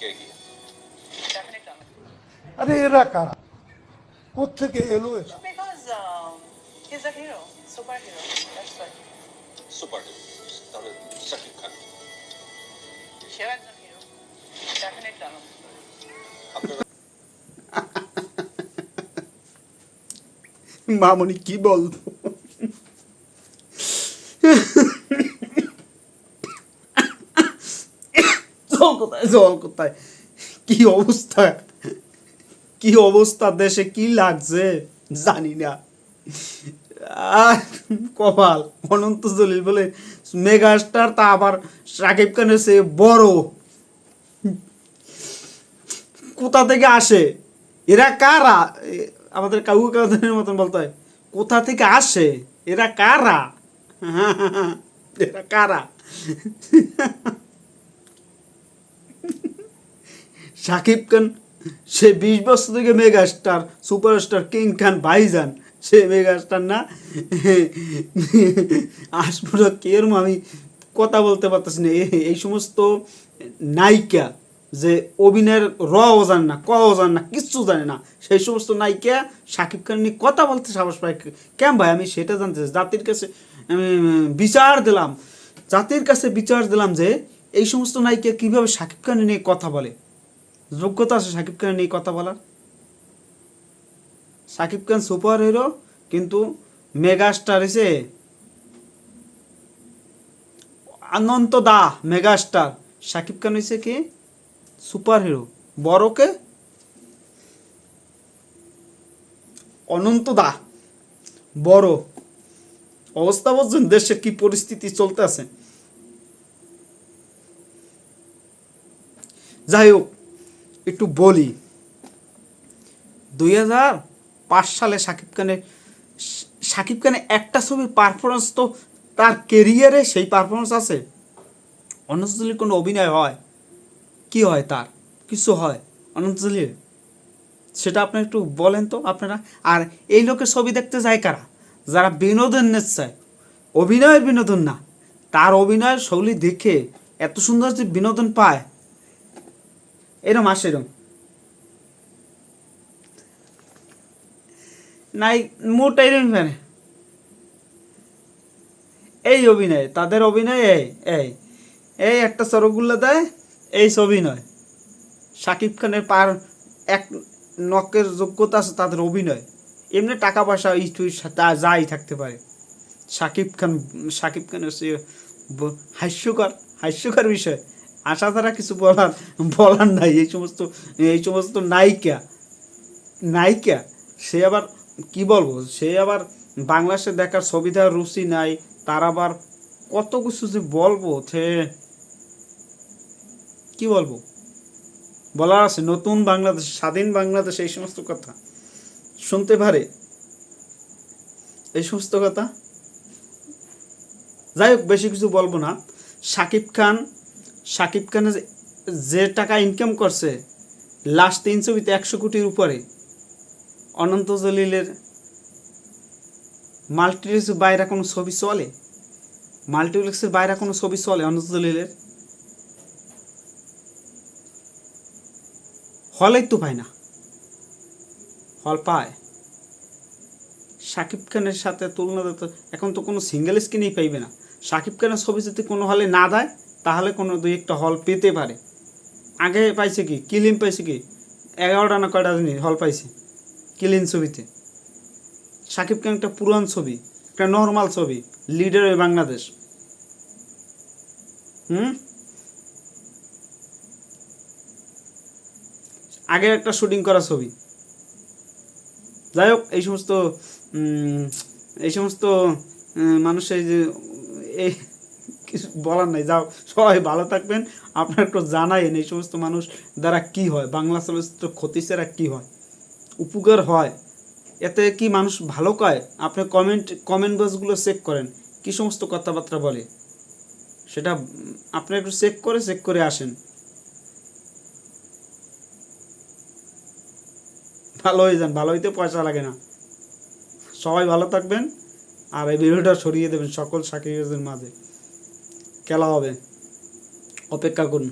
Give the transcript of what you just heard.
কে কি? আরে এরা কারা? কোথেকে এলো এরা? Um, he's a hero, superhero. That's why. Super তাহলে শাকিব খান সেও একজন হিরো ডেফিনেটলি আলম মামনি কি বলব কোথায় জল কোথায় কি অবস্থা কি অবস্থা দেশে কি লাগছে জানি না কপাল অনন্ত জলিল বলে মেগাস্টার তা আবার সাকিব খানের সে বড় কোথা থেকে আসে এরা কারা আমাদের কাউ কাউদের মতন বলতে হয় কোথা থেকে আসে এরা কারা এরা কারা সাকিব খান, সে বিশ বছর থেকে মেগাস্টার, সুপারস্টার, কিং খান, ভাইজান, সে মেগাস্টার না। আসপুরা কেরম আমি কথা বলতে পারতেছি না। এই সমস্ত নায়িকা যে অভিনয়ের র জানে না ক জানে না, কিচ্ছু জানে না, সেই সমস্ত নায়িকা সাকিব খান নিয়ে কথা বলতে সাহস পায় কেন ভাই? আমি সেটা জানতে জাতির কাছে আমি বিচার দিলাম। জাতির কাছে বিচার দিলাম যে, এই সমস্ত নায়িকা কীভাবে সাকিব খান নিয়ে কথা বলে? যোগ্যতা আছে সাকিব খান নিয়ে কথা বলার। সাকিব খান সুপার হিরো কিন্তু মেগা স্টার এসে অনন্ত দা মেগা স্টার সাকিব খান হয়েছে কি সুপার হিরো বড়কে অনন্ত দা। বড়। অবস্থা বুঝছেন? দেশের কি পরিস্থিতি চলতে আছে যাই হোক একটু বলি। দুই হাজার পাঁচ সালে শাকিব খানের শাকিব খানের একটা ছবির পারফরমেন্স তো তার কেরিয়ারে সেই পারফরমেন্স আছে। অনন্তজলির কোনো অভিনয় হয়? কি হয় তার? কিছু হয়? অনন্তজলির সেটা আপনি একটু বলেন তো আপনারা। আর এই লোকের ছবি দেখতে যায় কারা? যারা বিনোদন চায় অভিনয়ের বিনোদন না। তার অভিনয়ের শৈলী দেখে এত সুন্দর যে বিনোদন পায়। এরম, আসে এরম। নাই মোটা এরম ফেনে এই অভিনয়, তাদের অভিনয় এই এই। এই একটা সরগুল্লা দেয়, এই ছবি নয়। শাকিব খানের পার এক নকের যোগ্যতা আছে তাদের অভিনয়। এমনি টাকা পয়সা তা যাই থাকতে পারে। শাকিব খান, শাকিব সে ব- হাস্যকর হাস্যকর বিষয়। আশা ছাড়া কিছু বলার বলার নাই। এই সমস্ত এই সমস্ত নায়িকা নায়িকা, সে আবার কি বলব? সে আবার বাংলাদেশে দেখার দেওয়ার রুচি নাই। তার আবার কত কিছু যে বলব সে কি বলব? বলার আছে, নতুন বাংলাদেশ, স্বাধীন বাংলাদেশ, এই সমস্ত কথা। শুনতে পারে? এই সমস্ত কথা? যাই হোক, বেশি কিছু বলব না। সাকিব খান সাকিব খানের যে- টাকা ইনকাম করছে লাস্ট তিন ছবিতে একশো কোটির উপরে। অনন্ত জলিলের মাল্টিপ্লেক্সের বাইরে কোনো ছবি চলে? মাল্টিপ্লেক্সের বাইরে কোনো ছবি চলে অনন্ত জলিলের? হলেই তো পায় না। হল পায়। শাকিব খানের সাথে তুলনা এখন তো কোনো সিঙ্গেল স্ক্রিনই পাইবে না। শাকিব খানের ছবি যদি কোনো হলে না দেয় তাহলে কোনো দুই একটা হল পেতে পারে। আগে পাইছে কি? কিলিন পাইছে কি? এগারোটা না কয়টা দিন হল পাইছে? কিলিন ছবিতে। শাকিব খান একটা পুরান ছবি, একটা নর্মাল ছবি লিডার ওই বাংলাদেশ। হুম? আগে একটা শুটিং করা ছবি। যাই হোক, এই সমস্ত এই সমস্ত মানুষের যে এই কিছু বলার নাই। যাও, সবাই ভালো থাকবেন। আপনার একটু জানাইন এই সমস্ত মানুষ দ্বারা কি হয়, বাংলা চলচ্চিত্র ক্ষতি ছাড়া কি হয়, উপকার হয়, এতে কি মানুষ ভালো কয়? আপনি কমেন্ট কমেন্ট বক্সগুলো চেক করেন, কি সমস্ত কথাবার্তা বলে? সেটা আপনি একটু চেক করে চেক করে আসেন। ভালো হয়ে যান, ভালো হইতে পয়সা লাগে না। সবাই ভালো থাকবেন, আর এই ভিডিওটা ছড়িয়ে দেবেন সকল সাকিবের মাঝে। খেলা হবে। অপেক্ষা করুন।